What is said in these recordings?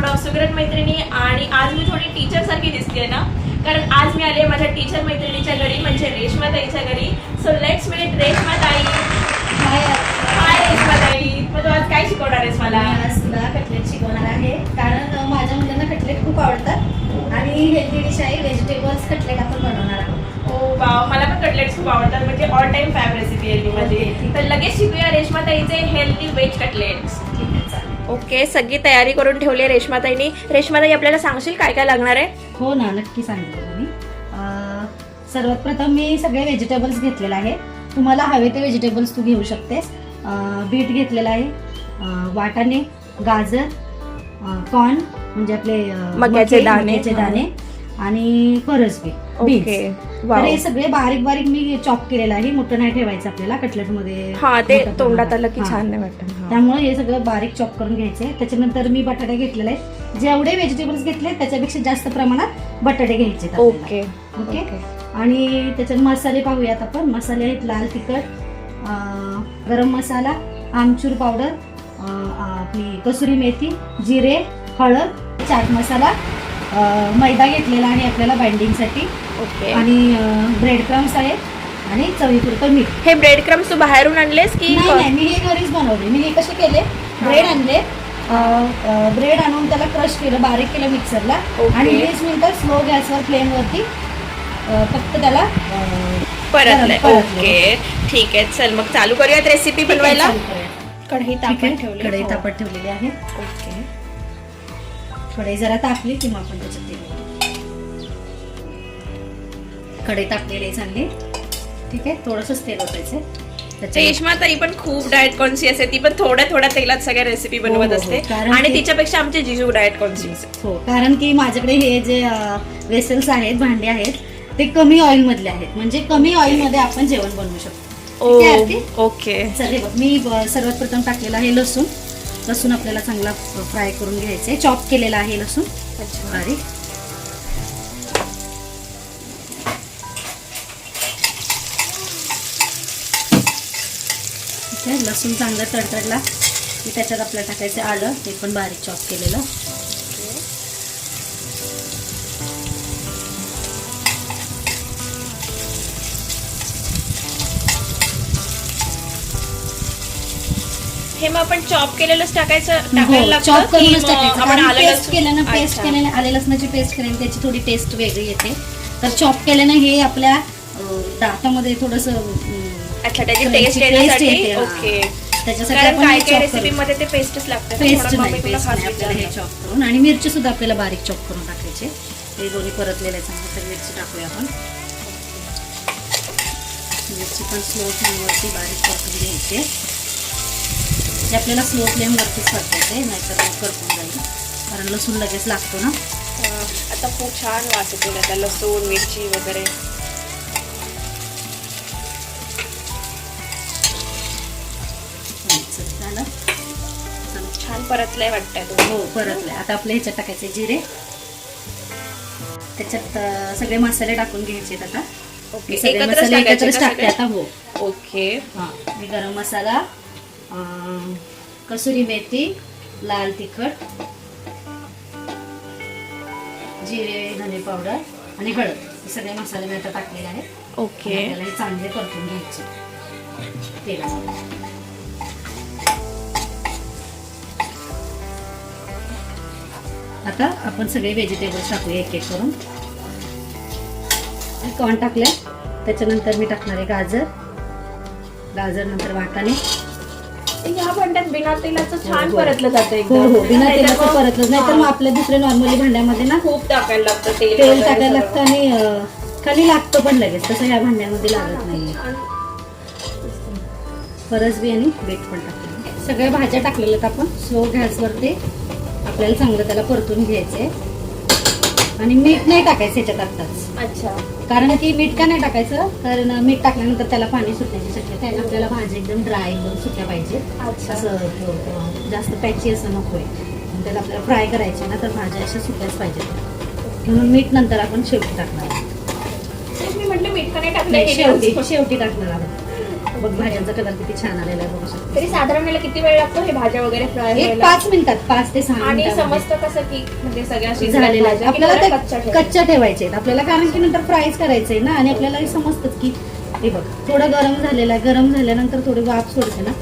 थोडं सुगरण मैत्रिणी आणि आज मी थोडी टीचर सारखी दिसते ना? कारण आज मी आले माझ्या टीचर मैत्रिणीच्या घरी म्हणजे रेश्मा ताईच्या घरी. सो लेट्स मीट रेश्मा ताई. हाय रेश्मा ताई. मग तू आज काय शिकवणार आहेस मला? आज तुला कटलेट शिकवणार आहे. कारण माझ्या मुलांना कटलेट खूप आवडतात. आणि हेल्दी डिश आहे व्हेजिटेबल्स कटलेट आपण बनवणार आहोत. Oh wow. मला पण कटलेट्स खूप आवडतात. म्हणजे ऑल टाइम फॅव रेसिपी आहे माझी. तर लगेच शिकूया रेश्मा ताईचे हेल्दी व्हेज कटलेट्स ओके सगळी तयारी करून ठेवली आहे रेश्माताईनी. रेश्माताई आपल्याला सांगशील काय काय लागणार आहे? हो ना नक्की सांगितलं मी. अ, सर्वात प्रथम मी सगळे व्हेजिटेबल्स घेतलेले आहे तुम्हाला हवे ते व्हेजिटेबल्स तू घेऊ शकतेस. अ, बीट घेतलेलं आहे. अ, वाटाणे गाजर कॉर्न म्हणजे आपले अ, मक्याचे मके, दाणे. मक्याचे दाणे आणि फरसबी तर हे सगळे बारीक बारीक मी चॉप केलेलं आहे. मोठं नाही ठेवायचं आपल्याला कटलेटमध्ये हा ते तोंडात. आलं की. छान नाही वाटत. त्यामुळे हे सगळं बारीक चॉप करून घ्यायचे त्याच्यानंतर मी बटाटे घेतलेले आहेत. जेवढे व्हेजिटेबल्स घेतले त्याच्यापेक्षा जास्त प्रमाणात बटाटे घ्यायचे. ओके. ओके? आणि त्याच्यात मसाले पाहूयात आपण. मसाले आहेत लाल तिखट गरम मसाला आमचूर पावडर आपली कसुरी मेथी जिरे हळद चाट मसाला मैदा घेतलेला आहे आपल्याला बाइंडिंगसाठी ओके. आणि ब्रेड क्रम्स आहेत आणि चवीपुरतं मीठ. हे ब्रेड क्रम्स तू बाहेरून आणलेस की नाही नाही मी हे घरीच बनवले. मी हे कसे केले? ब्रेड आणले. ब्रेड आणून त्याला क्रश केलं बारीक केलं मिक्सरला ओके. आणि वीस मिनिटं स्लो गॅसवर फ्लेम वरती अं, फक्त त्याला अं, परतलंय. परतलंय. ओके. ठीक आहे. चल मग चालू करूयात रेसिपी बनवायला? चालू. कढई ठीक तापत आहे. ठेवली. कढई हो. तापत ठेवलेली आहे. ओके. कढई जरा तापली की मग आपण त्याच्यात तेल. तापलेली आहे चांगली. ठीक आहे थोडंसंच तेल ओतायचं रेश्मा ताई पण खूप डाएट कॉन्शियस आहे. ती पण थोड्या थोड्या तेलात सगळ्या रेसिपी बनवत हो, हो. असते. आणि तिच्यापेक्षा आमचे जिजू डाएट कॉन्शियस हो कारण की माझ्याकडे हे जे वेसल्स आहेत भांडे आहेत ते कमी ऑइल मधले आहेत. म्हणजे कमी ऑइलमध्ये आपण जेवण बनवू शकतो? ओके. चल हे बघ मी सर्वात प्रथम टाकलेला आहे लसूण. लसूण आपल्याला चांगला फ्राय करून घ्यायचा आहे चॉप केलेला आहे लसूण. अच्छा. बारीक. आहे लसूण चांगला तडतडला. की त्याच्यात आपल्याला टाकायचं आलं ते पण बारीक चॉप केलेलं. हे मग आपण चॉप केलेलंच टाकायचं टाकायला लागतं? चॉप करूनच टाकायचं. आपण पेस्ट अच्छा. केल्यानं आले लसणाची पेस्ट केल्याने त्याची थोडी टेस्ट वेगळी येते. तर चॉप केल्यानं हे आपल्या दातामध्ये थोडस अच्छा त्याची टेस्ट येण्यासाठी? ओके त्याच्यासाठी कारण आपण काय काय chop रेसिपी करू. मध्ये ते पेस्टच लागते? पेस्ट थोडं नाही मम्मी तुला पेस्ट खास नाही आपल्याला हे विचारलं. चॉप करून. आणि मिरची सुद्धा आपल्याला बारीक चॉप करून टाकायचे. हे दोन्ही परतलेले आहेत चांगले तर मिरची टाकूया आपण. मिरची पण स्लो फ्लेमवरती बारीक परतून घ्यायचे. हे आपल्याला स्लो फ्लेमवरतीच परतायचे नाहीतर मग करपून जाईल. कारण लसूण लगेच लागतो ना. आता खूप छान वास येतो लसूण मिरची वगैरे. परतलंय वाटतंय तो हो परतले आता आपल्या ह्याच्यात टाकायचे जिरे. त्याच्यात सगळे मसाले टाकून घ्यायचे आहेत आता. ओके सगळे मसाले एकत्रच टाकते? आता हो. ओके. हा मी गरम मसाला कसुरी मेथी लाल तिखट जिरे धने पावडर आणि हळद. हे सगळे मसाले मी आता टाकलेले आहेत. ओके. चांगले परतून घ्यायचे तेलामध्ये आता आपण सगळे व्हेजिटेबल्स टाकूया एक एक करून कॉर्न टाकले त्याच्यानंतर मी टाकणार आहे गाजर. गाजर नंतर वाटाणे. भांड्यात बिना तेलाचं छान हो, हो. परतलं जातं हो एकदम. हो बिना नाहीतर तेलाचं मग- परतलं नाही तर मग हा, आपल्या दुसऱ्या नॉर्मली भांड्यामध्ये ना खूप टाकायला लागतं तेल तेल वगैरे टाकायला. लागतं. आणि अं, खाली लागतं पण लगेच. तसं ह्या भांड्यामध्ये लागत नाही छान. फरसबी आणि बीट पण टाकले सगळ्या भाज्या टाकलेल्या आहेत आपण. स्लो गॅसवरती. आपल्याला चांगलं त्याला परतून घ्यायचंय. आणि मीठ नाही टाकायचं ह्याच्यात आत्ताच. अच्छा. कारण की मीठ का नाही टाकायचं? कारण मीठ टाकल्यानंतर त्याला पाणी सुटण्याची शक्यता आहे. आपल्याला भाज्या एकदम ड्राय एकदम सुक्या पाहिजे. असं जास्त पॅची असं नको आहे त्याला आपल्याला फ्राय करायचे ना तर भाज्या अशा सुक्याच पाहिजेत. म्हणून मीठ नंतर आपण शेवटी टाकणार मी म्हटलं मीठ का नाही हे शेवटी. शेवटी टाकणार आहोत. बघ भाज्यांचा कलर किती छान आलेला आहे बघू शकतो. तरी साधारण याला किती वेळ लागतो हे भाज्या वगैरे फ्राय एक व्हायला? पाच मिनिटात पाच ते सहा आणि समजतं कसं की म्हणजे सगळ्या झालेलं आहे. आपल्याला ते कच्च्या ठेवायचे आहेत. आपल्याला कारण की नंतर फ्रायच करायचंय ना आणि आपल्याला हे समजतच की हे बघ थोडं गरम झालेलं आहे. गरम झाल्यानंतर थोडी वाफ सोडते ना.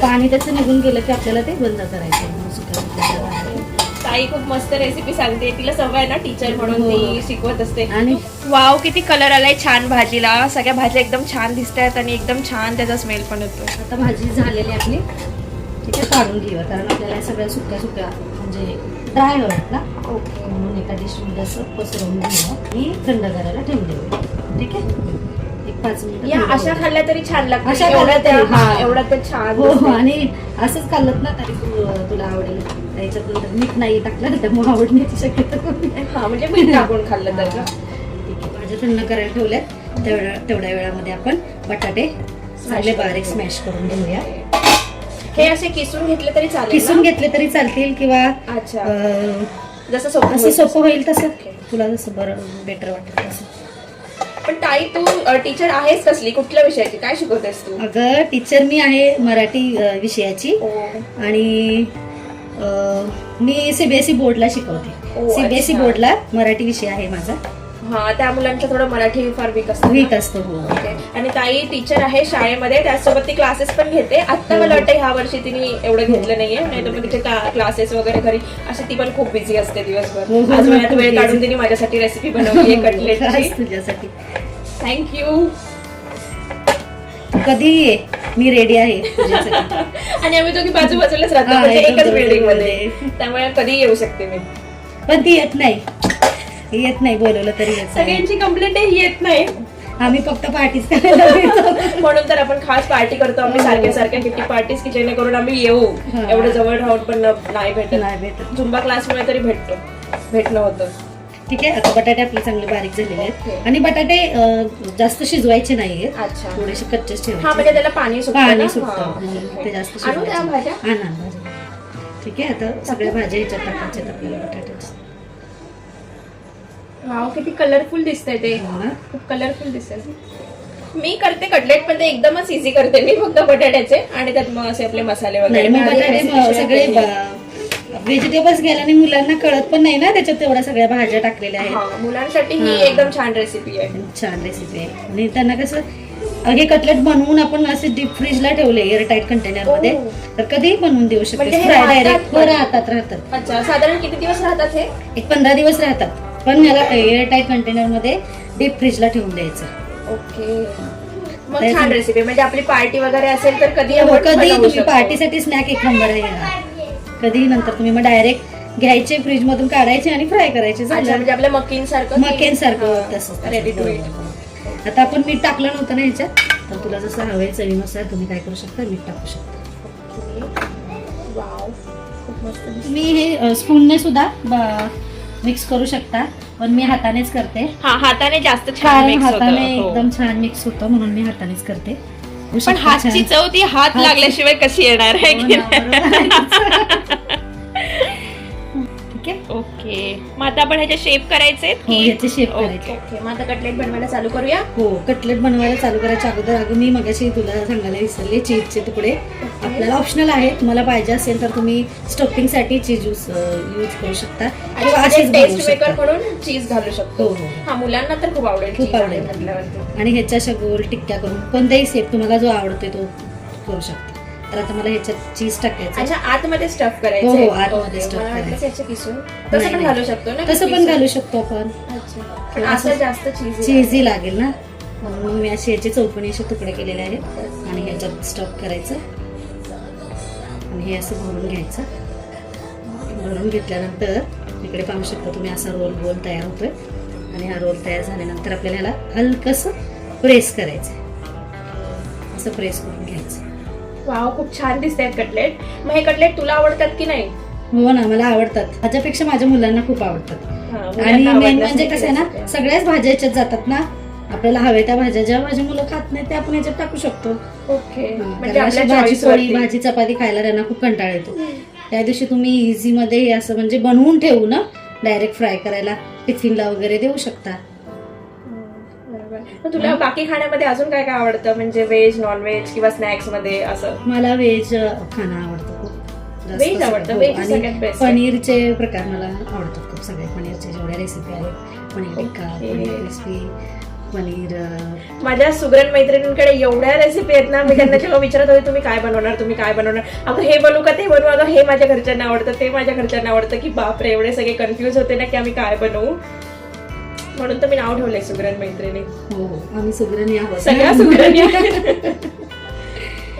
पाणी त्याचं निघून गेलं की आपल्याला ते बंद करायचं ताई खूप मस्त रेसिपी सांगते. तिला सवय आहे ना टीचर म्हणून ती हो. शिकवत असते. आणि वाव किती कलर आलाय छान भाजीला. सगळ्या भाज्या एकदम छान दिसत आहेत आणि एकदम छान त्याचा स्मेल पण येतो आता भाजी झालेली आपली. ठीक आहे काढून घेऊया. कारण आपल्याला सगळ्या सुक्या सुक्या म्हणजे ड्राय ना. ओके म्हणून एका डिशमध्ये असं पसरवून घेऊया. आणि थंड करायला ठेवून देऊया ठीक आहे? एक पाच मिनिटं या अशा. खाल्ल्या तरी छान लागतात एवढ्या तरी, छान हो हो. आणि असंच खाल्लं ना तरी तुला आवडेल. त्याच्यात नंतर मीठ नाही टाकलं त्यामुळे आवडण्याची शक्यता कमी आहे हा म्हणजे मीठ टाकून खाल्लं तर? ठीक आहे भाज्या थंड करायला ठेवल्यात. तेवढ्या तेवढ्या वेळामध्ये आपण बटाटे चांगले बारीक स्मॅश करून घेऊया. हे असे किसून घेतले तरी चालेल किसून? घेतले तरी चालतील किंवा जसं सोपं असं होईल सोपं होईल तसं. तुला जसं बरं बेटर वाटेल तसं. पण ताई तू टीचर आहेस कसली? कुठल्या विषयाची? काय शिकवतेस तू? अगं टीचर मी आहे मराठी विषयाची. ओ, आणि मी सीबीएसई बोर्डला शिकवते. ओ, सीबीएसई. बोर्डला मराठी विषय आहे माझा. हा त्या मुलांचं थोडं मराठी फार वीक असतं. वीक? असतो हो. आणि ताई टीचर आहे शाळेमध्ये त्याचसोबत ती क्लासेस पण घेते. आता मला वाटतं ह्या वर्षी तिने एवढं घेतलं नाहीये. नाही तर तिचे क्लासेस वगैरे घरी. अशी ती पण खूप बिझी असते हो, दिवसभर. हो, आज हो, वेळ. काढून तिने माझ्यासाठी रेसिपी बनवली आहे खास तुझ्यासाठी. थँक्यू कधीही ये मी रेडी आहे. आणि आम्ही दोघी बाजू बाजूलाच राहतो हा, म्हणजे एकच बिल्डिंगमध्ये. त्यामुळे कधी येऊ शकते मी. पण ती येत नाही. येत नाही बोलवलं तरी येत नाही. सगळ्यांची कंप्लेंट ही येत नाही. आम्ही फक्त पार्टीज करायला भेटतो म्हणून तर आपण खास पार्टी करतो आम्ही सारख्या सारख्या किती पार्टीज की जेणेकरून आम्ही येऊ. हा. एवढं जवळ राहून पण न- नाही भेटत. नाही भेटत. झुंबा क्लासमुळे तरी भेटतो. भेटणं होतं. ठीक आहे? आता बटाटे आपले चांगले बारीक झालेले आहेत. आणि बटाटे जास्त शिजवायचे नाहीये अच्छा. थोडेसे कच्चेच हा म्हणजे ठेवायचे त्याला पाणी सुटतं पाणी ना? सुटतं. हा. ते जास्त आणू त्या शिजवायचे. भाज्या. हा ना भाज्या. ठीक आहे? आता सगळ्या भाज्या ह्याच्यात टाकायच्यात आपल्याला बटाट्याच्या. वाव किती कलरफुल दिसतंय ते. हो ना? खूप कलरफुल दिसतंय मी करते कटलेट पण ते एकदमच इझी करते मी फक्त बटाट्याचे आणि त्यात मग असे आपले मसाले नाही वगैरे. मी बटाटे सगळे. व्हेजिटेबल्स गेल्याने मुलांना कळत पण नाही ना त्याच्यात तेवढ्या सगळ्या भाज्या टाकलेल्या आहेत. हा, मुलांसाठी ही हा. एकदम छान रेसिपी आहे. छान रेसिपी आहे. आणि त्यांना कसं हे कटलेट बनवून आपण असे डीप फ्रीजला ठेवले एअरटाईट कंटेनरमध्ये. ओ. तर कधीही बनवून देऊ शकते. म्हणजे हे फ्राय राहतात डायरेक्ट पण? राहतात राहतात. अच्छा साधारण किती दिवस राहतात हे? एक पंधरा दिवस राहतात. पण याला एअरटाईट कंटेनरमध्ये डीप फ्रीजला ठेवून द्यायचं. ओके. मग छान रेसिपी म्हणजे आपली पार्टी वगैरे असेल तर कधी हो, आपण कधीही बनवू तुम्ही शकतो. पार्टीसाठी स्नॅक एक नंबर आहे. हा. कधीही नंतर तुम्ही मग डायरेक्ट घ्यायचे फ्रीज मधून काढायचे आणि फ्राय करायचे. अच्छा झालं. म्हणजे आपल्या मकीन सारखं मकेन सारखं तसंच रेडी टू इट आता आपण मीठ टाकलं नव्हतं ना ह्याच्यात तर तुला जसं हवंय चवीनुसार तुम्ही काय करू शकता मीठ टाकू शकता. वाव खूप मस्त दिसतंय. तुम्ही हे स्पूनने सुद्धा मिक्स करू शकता. पण मी हातानेच करते. हा हाताने जास्त छान कारण mix होतं. हाताने हो. एकदम छान मिक्स होतं म्हणून मी हातानेच करते. पण हातची. चव ती हात लागल्याशिवाय कशी येणार आहे हो की आहे ओके. मग आता आपण ह्याचे शेप करायचे हो, ह्याचे shape करायचे. ओके. मग आता कटलेट बनवायला चालू करूया? हो कटलेट बनवायला चालू करायच्या अगोदर अगं मी मगाशी तुला सांगायला विसरले चीजचे तुकडे. आपल्याला ऑप्शनल आहे तुम्हाला पाहिजे असेल तर तुम्ही स्टफिंगसाठी चीज यूज यूज करू शकता. किंवा असेच बनवू टेस्ट मेकर शकता. म्हणून चीज घालू शकतो. हो, हो. हा. मुलांना तर खूप आवडेल खूप cheese आवडेल. आणि ह्याच्या अशा गोल टिक्क्या करून कोणताही सेप तुम्हाला जो आवडतोय तो करू शकता. तर आता मला ह्याच्यात चीज टाकायचं अच्छा आतमध्ये स्टफ हो, करायचं हो, आतमध्ये stuff मला वाटलं करायचं. किसून. तसं नाही, पण नाही. घालू शकतो ना तसं पण किसून? घालू शकतो आपण. अच्छा. पण किंवा असं असं जास्त चीज चीजही लागेल ना? म्हणून मग मी असे याचे चौकोनी असे तुकडे केलेले आहेत. आणि ह्याच्यात स्टफ करायचं. आणि हे असं भरून घ्यायचं. भरून घेतल्यानंतर इकडे पाहू शकता तुम्ही असा रोल गोल तयार होतोय. आणि हा रोल तयार झाल्यानंतर आपल्याला ह्याला हलकंसं प्रेस करायचं असं प्रेस करून घ्यायचं. वाव खूप छान दिसत आहेत कटलेट. मग हे कटलेट तुला आवडतात की नाही? हो ना मला आवडतात. माझ्यापेक्षा माझ्या मुलांना खूप आवडतात. आणि मेन म्हणजे कसं आहे ना. सगळ्याच भाज्या याच्यात जातात ना. आपल्याला हव्या त्या भाज्या ज्या भाज्या मुलं खात नाही त्या आपण याच्यात टाकू शकतो. ओके. म्हणजे भाजी पोळी. भाजी चपाती खायला त्यांना खूप कंटाळा येतो. त्या दिवशी तुम्ही इझी मध्ये असं म्हणजे बनवून ठेवू ना. डायरेक्ट फ्राय करायला टिफिनला वगैरे देऊ शकता. तुला बाकी खाण्यामध्ये अजून काय काय आवडतं? म्हणजे व्हेज नॉनव्हेज किंवा स्नॅक्समध्ये असं? मला व्हेज खाणं आवडतं खूप. Veg आवडतं, हो, सगळ्यात. पनीरचे प्रकार मला आवडतात खूप सगळे. पनीरचे जेवढ्या रेसिपी आहेत पनीर टिक्का. पनीर क्रिस्पी पनीर माझ्या सुगरण मैत्रिणींकडे एवढ्या रेसिपी आहेत ना मी त्यांना जेव्हा विचारत होते तुम्ही काय बनवणार? तुम्ही काय बनवणार? अगं हे बनवू का? ते बनवू. अगं हे माझ्या घरच्यांना आवडतं ते माझ्या घरच्यांना आवडतं. की बापरे एवढे सगळे कन्फ्युज होते ना की आम्ही काय बनवू? म्हणून तर मी नाव ठेवलंय सुगरण मैत्रिणी. हो हो. आम्ही सुगरणी आहोत. सगळ्या सुगरणी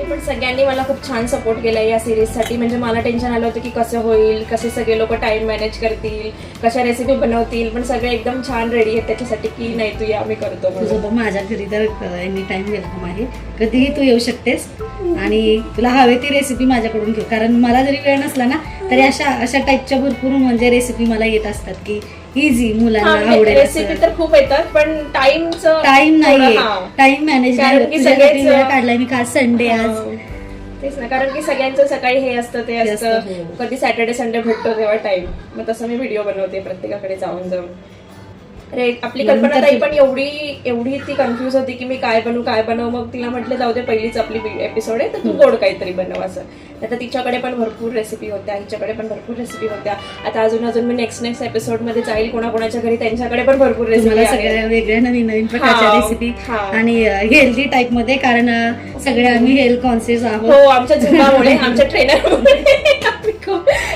पण सगळ्यांनी मला खूप छान सपोर्ट केला या सिरीजसाठी. म्हणजे मला टेन्शन आलं होतं की कसं होईल कसे सगळे लोक टाइम मॅनेज करतील कशा रेसिपी बनवतील. पण सगळे एकदम छान रेडी आहेत त्याच्यासाठी की नाही तू या आम्ही करतो म्हणून. माझ्या घरी तर एनी टाइम वेलकम आहे. कधीही तू येऊ शकतेस. आणि तुला हवे ती रेसिपी माझ्याकडून घेऊ कारण मला जरी वेळ नसला ना तरी अशा अशा टाईपच्या भरपूर म्हणजे रेसिपी मला येत असतात की इझी मुलांना आवडेल रेसिपी तर खूप येतात पण टाइमचं टाइम नाही टाइम मॅनेज वेळ काढलाय मी खास संडे आज. तेच ना कारण की सगळ्यांचं सकाळी हे असतं ते असतं. हो. कधी सॅटर्डे संडे भेटतो तेव्हा टाइम मग तसं मी व्हिडिओ बनवते प्रत्येकाकडे जाऊन जाऊन. आपली कल्पना ताई पण एवढी एवढी ती कन्फ्युज होती की मी काय बनवू काय बनवू मग तिला म्हटलं जाऊ दे पहिलीच आपली एपिसोड आहे तर तू गोड काहीतरी बनव असं. आता तिच्याकडे पण भरपूर रेसिपी होत्या हिच्याकडे पण भरपूर रेसिपी होत्या. आता अजून अजून मी नेक्स्ट नेक्स्ट एपिसोडमध्ये जाईल कोणाकोणाच्या घरी त्यांच्याकडे पण भरपूर रेसिपी सगळ्या वेगळ्या नवीन नवीन प्रकारच्या रेसिपी. आणि हेल्दी टाईपमध्ये कारण सगळे आम्ही हेल्थ कॉन्शियस आहोत. हो आमच्या झुंबामुळे आमच्या ट्रेनरमुळे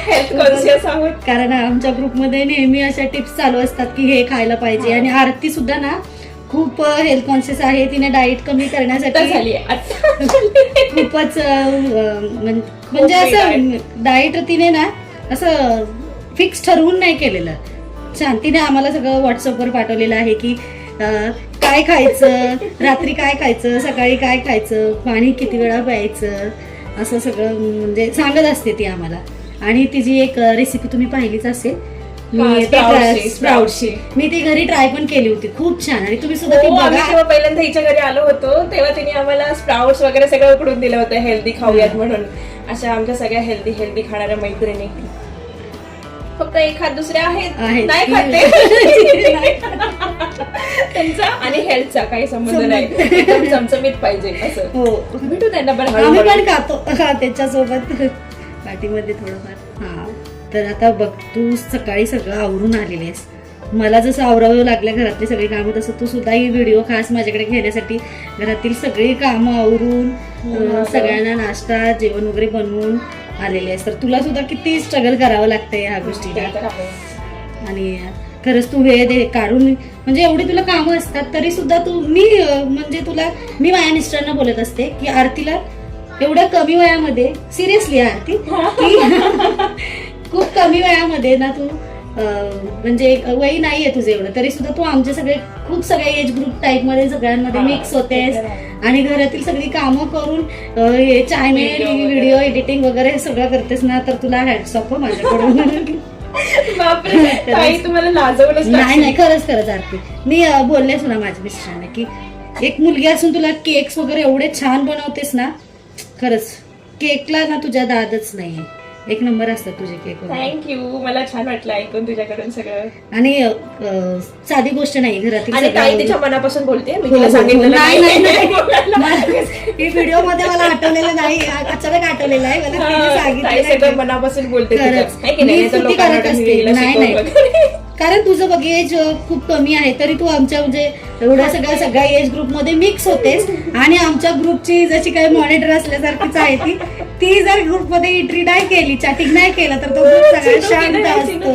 हेल्थ कॉन्शियस आहोत. कारण आमच्या ग्रुपमध्ये नेहमी अशा टिप्स चालू असतात की हे खायला पाहिजे. आणि आरती सुद्धा ना खूप हेल्थ कॉन्शियस आहे. तिने डाएट कमी करण्यासाठी झाली. खूपच म्हणजे असं डाएट तिने ना असं फिक्स ठरवून नाही केलेलं. छान तिने आम्हाला सगळं व्हॉट्सअपवर पाठवलेलं आहे की काय खायचं रात्री काय खायचं सकाळी काय खायचं पाणी किती वेळा प्यायचं असं सगळं म्हणजे सांगत असते ती आम्हाला. आणि तिची एक रेसिपी तुम्ही पाहिलीच असेल मी स्प्राउटची मी ती घरी ट्राय पण केली होती खूप छान. आणि तुम्ही सुद्धा हो जेव्हा पहिल्यांदा हिच्या घरी आलो होतो तेव्हा तिने आम्हाला स्प्राउट्स वगैरे सगळं उकडून दिलं होतं हेल्दी खाऊयात म्हणून. अशा आमच्या सगळ्या हेल्दी हेल्दी खाणाऱ्या मैत्रिणी. फक्त एखाद दुसऱ्या आहेत. नाही खाते त्यांचा आणि हेल्थचा काही संबंध नाही. चमचमीत पाहिजे असं. हो. भेटू त्यांना पण खातो त्याच्यासोबत. पाठीमध्ये थोडंफार. हा. तर आता बघ तू सकाळी सगळं आवरून आलेली आहेस. मला जसं आवरावं लागलं घरातली सगळी कामं तसं तू सुद्धा ही व्हिडिओ खास माझ्याकडे घेण्यासाठी घरातील सगळी कामं आवरून अं, सगळ्यांना नाश्ता जेवण वगैरे बनवून आलेली आहेस. तर तुला सुद्धा किती स्ट्रगल करावं लागतंय ह्या गोष्टीला. आणि खरंच तू वेळ दे काढून म्हणजे एवढी तुला कामं असतात तरी सुद्धा तू मी म्हणजे तुला मी माझ्या मिस्टरांना बोलत असते की आरतीला एवढ्या कमी वयामध्ये सिरियसली आरती खूप कमी वयामध्ये ना तू म्हणजे वय नाहीये तुझं एवढं तरी सुद्धा तू आमचे सगळे खूप सगळ्या एज ग्रुप टाईपमध्ये सगळ्यांमध्ये हा, मिक्स होतेस. आणि घरातील सगळी कामं करून चॅनल Video वगैरे. व्हिडिओ एडिटिंग वगैरे हे सगळं करतेस ना तर तुला हॅट्स ऑफ माझ्याकडून तुम्हाला नाही. नाही खरंच खरंच आरती मी बोलले तुला माझ्या मिस्टरांना की एक मुलगी असून तुला केक्स वगैरे एवढे छान बनवतेस ना खरंच केकला ना तुझ्या दादच नाहीये एक नंबर असतात तुझे केक वगैरे थँक्यू मला छान वाटलं ऐकून तुझ्याकडून सगळं आणि अं, साधी गोष्ट नाही घरातील आणि ताई मनापासून बोलते मी हो, तिला हो, सांगितलं हो. नाही नाही नाही. मला- ही व्हिडिओमध्ये मला आठवलेलं नाही अचानक आठवलेलं आहे मला तिने ताई सांगितलं सगळं नाही. मनापासून बोलते. खरंच. है की नाही? मी नाहीतर स्तुती लोकांना करत असते. हिला नाही, नाही. कारण तुझं बघ एज खूप कमी आहे तरी तू आमच्या म्हणजे एवढ्या सगळ्या सगळ्या एज ग्रुपमध्ये मिक्स होतेस आणि आमच्या ग्रुपची जशी काही मॉनिटर असल्यासारखीच आहे ती. ती जर ग्रुपमध्ये एंट्री नाही केली चॅटिंग नाही केलं तर तो ग्रुप सगळा चिडू शांत असतो.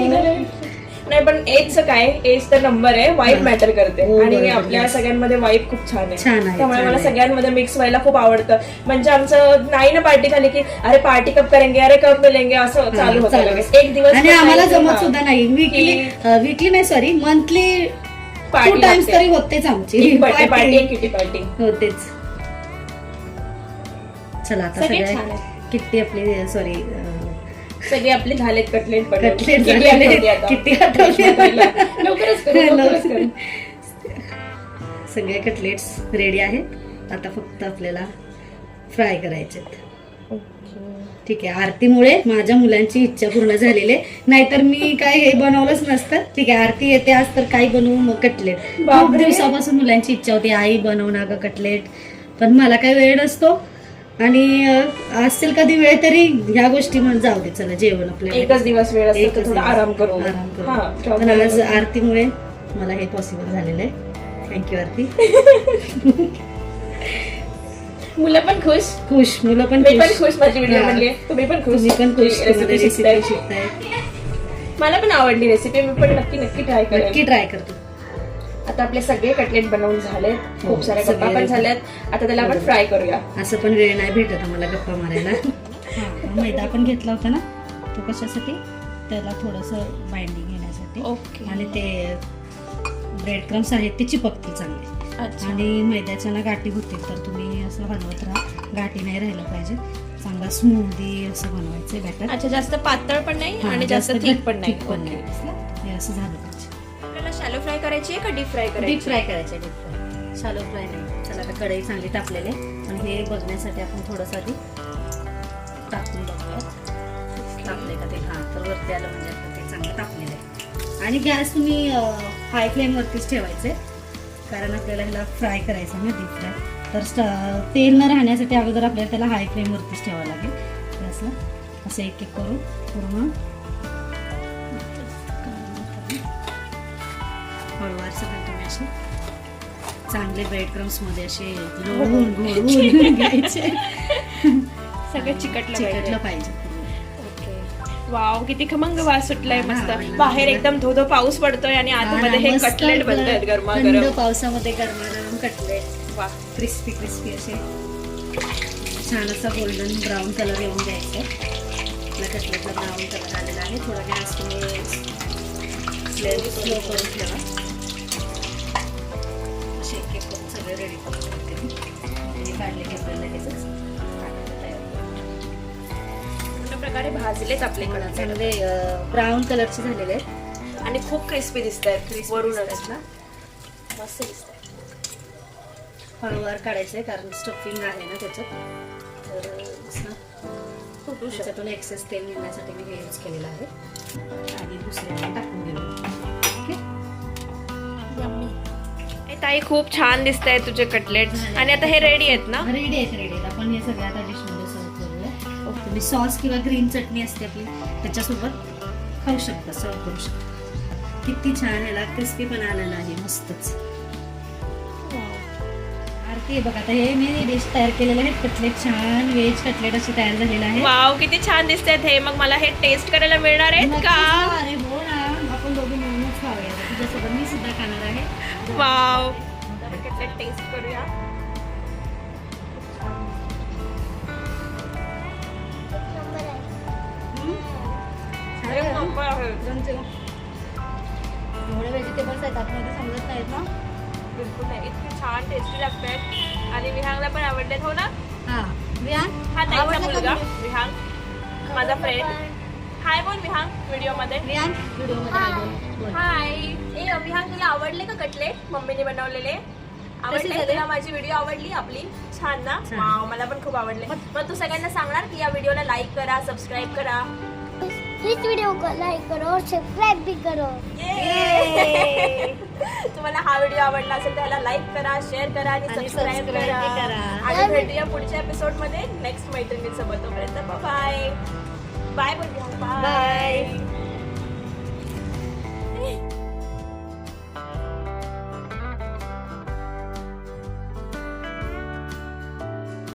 नाही. पण एजचं काय? एज तर नंबर आहे. वाईब हा. मॅटर करते. हो, आणि. आपल्या सगळ्यांमध्ये वाईब खूप छान आहे. त्यामुळे मला. सगळ्यांमध्ये मिक्स व्हायला खूप आवडतं. म्हणजे आमचं नाही ना पार्टी झाली की अरे पार्टी कब करेंगे अरे कब मिलेंगे असं चालू होतं एक दिवस आणि आम्हाला जमत. सुद्धा नाही. वीकली वीकली नाही sorry monthly Party two times. तरी होतेच आमची बर्थडे पार्टी किटी पार्टी होतेच चला आता सगळे सगळ्या छान आहेत. किट्टी आपली सॉरी सगळे आपले झालेत कटलेट. कटलेट किती झालेले. आठवते आता? किती आठवते. लवकरच करू लवकरच करू सगळे कटलेट्स रेडी आहेत आता फक्त आपल्याला फ्राय करायचे ठीक आहे आरतीमुळे माझ्या मुलांची इच्छा पूर्ण झालेली आहे. नाहीतर मी काय हे बनवलंच नसतं. ठीक आहे आरती येते आज तर काही बनवू मग कटलेट. खूप. दिवसापासून मुलांची इच्छा होती आई बनव ना ग कटलेट. पण मला काही वेळ नसतो. आणि असेल कधी वेळ तरी ह्या गोष्टी म्हणून जाऊ दे चला जेवण आपल्याला एकच दिवस वेळ एकच दिवस. आराम करू. आराम करू. पण आज. आरतीमुळे मला हे पॉसिबल झालेलं आहे. थँक्यू आरती. मुलं पण खुश. खुश मुलं पण मी पण खुश. माझी व्हिडिओ. बनली तुम्ही पण खुश. तुम्ही पण खुश रेसिपी शिकताय. मला पण आवडली रेसिपी मी पण नक्की नक्की ट्राय करेन. नक्की ट्राय करतो. आता आपले सगळे कटलेट बनवून झालेत. हो, खूप साऱ्या सगळे गप्पा पण. झाल्यात. आता त्याला आपण फ्राय करूया. असं पण वेळ नाही भेटत आम्हाला गप्पा मारायला. मैदा पण घेतला होता ना? तो कशासाठी? त्याला थोडंसं बाइंडिंग घेण्यासाठी ओके आणि ते ब्रेड क्रम्स आहेत ते चिपकतील चांगले. अच्छा. आणि मैद्याच्या ना गाठी होतील तर तुम्ही असं बनवत राहा. गाठी नाही राहिलं पाहिजे. चांगला स्मूदी असं बनवायचं बॅटर अच्छा जास्त पातळ पण नाही आणि जास्त थिक पण नाही. पण. नाही. हे असं झालं पाहिजे. आपल्याला शॅलो फ्राय करायची आहे का डीप फ्राय डीप करायची फ्राय करायचे डीप फ्राय शालो फ्राय नाही. चला आता कढई चांगली टाकलेली आहे. आणि हे बघण्यासाठी आपण थोडंसं आधी टाकून बघूया. टाकले का ते? हां तर वरती आलं म्हणजे आता ते चांगलं टाकलेलं आहे. आणि गॅस तुम्ही हाय फ्लेमवरतीच ठेवायचे कारण आपल्याला ह्याला फ्राय करायचं आहे ना डीप फ्राय तर तेल न राहण्यासाठी अगोदर आपल्याला त्याला हाय फ्लेमवरतीच ठेवावं लागेल. गॅसला असं एक एक करून पूर्ण हळूवार सगळं तुम्ही असे चांगले ब्रेड क्रम्समध्ये असे घ्यायचे. सगळं चिकटलं चिकटलं पाहिजे. वाव किती खमंग वास सुटलाय मस्त. बाहेर एकदम धो धो पाऊस पडतोय आणि आतमध्ये हे कटलेट आपलं बनतायत गरमा थंड गरम पावसामध्ये गरमागरम कटलेट. वा क्रिस्पी क्रिस्पी असे. छान असा गोल्डन ब्राऊन कलर येऊन द्यायचा. आपल्या कटलेटला ब्राऊन कलर आलेला आहे. थोडा गॅस फ्लेम स्लो करून ठेवा. असे एक एक करून सगळे रेडी करून ठेवते काढले की आपल्याला लगेचच प्रकारे भाजलेत आपले चांगले ब्राऊन कलरचे झालेले आहेत. आणि खूप क्रिस्पी दिसत आहेत दिसतात ना? मस्त दिसत हळूवार काढायचं कारण स्टफिंग आहे ना त्याच्यात. तर फुटू शकत त्याच्यातून एक्सेस तेल निघण्यासाठी मी हे यूज केलेलं आहे. आणि दुसरे पण टाकून दिलं ओके? ताई खूप छान दिसत आहे तुझे कटलेट आणि आता हे रेडी आहेत ना? रेडी आहेत रेडी आहेत. आपण हे सगळे आता डिशमध्ये सर्व करूया. तुम्ही सॉस किंवा ग्रीन चटणी असते आपली त्याच्यासोबत खाऊ शकता सर्व करू शकता. किती छान याला क्रिस्पी पण आलेला आहे मस्तच. आहे बघा आता हे मी डिश तयार केलेले आहेत कटलेट छान व्हेज कटलेट असे तयार झालेलं आहे. वाव किती छान दिसत आहेत हे. मग मला हे टेस्ट करायला मिळणार आहेत का? अरे हो ना. आपण दोघे मिळूनच खाऊया. तुझ्यासोबत मी सुद्धा खाणार आहे. वाव कटलेट टेस्ट करूया. आहे. एवढे व्हेजिटेबल्स आहेत आतमध्ये समजत नाहीत ना. बिलकुल नाही. इतके छान टेस्टी लागतात आणि विहांगला पण आवडलेत हो ना? हा. विहान हा का मुलगा? विहांग. माझा फ्रेंड हाय बोल विहांग व्हिडिओमध्ये. बोल. हाय ए विहांग तुला आवडले का कटलेट मम्मीने बनवलेले? आवडले? तुला माझी व्हिडिओ आवडली आपली? छान ना. वाव मला पण खूप आवडले. मग तू सगळ्यांना सांगणार की या व्हिडिओला लाईक करा सबस्क्राईब करा. इस वीडियो को लाइक करो और सब्सक्राइब भी करो. तुम्हाला हा व्हिडिओ आवडला असेल तर त्याला लाईक करा शेअर करा आणि सबस्क्राईब करा. आणि भेटूया पुढच्या एपिसोडमध्ये नेक्स्ट मैत्रिणींसोबत. तोपर्यंत बाय बाय बोल बाय.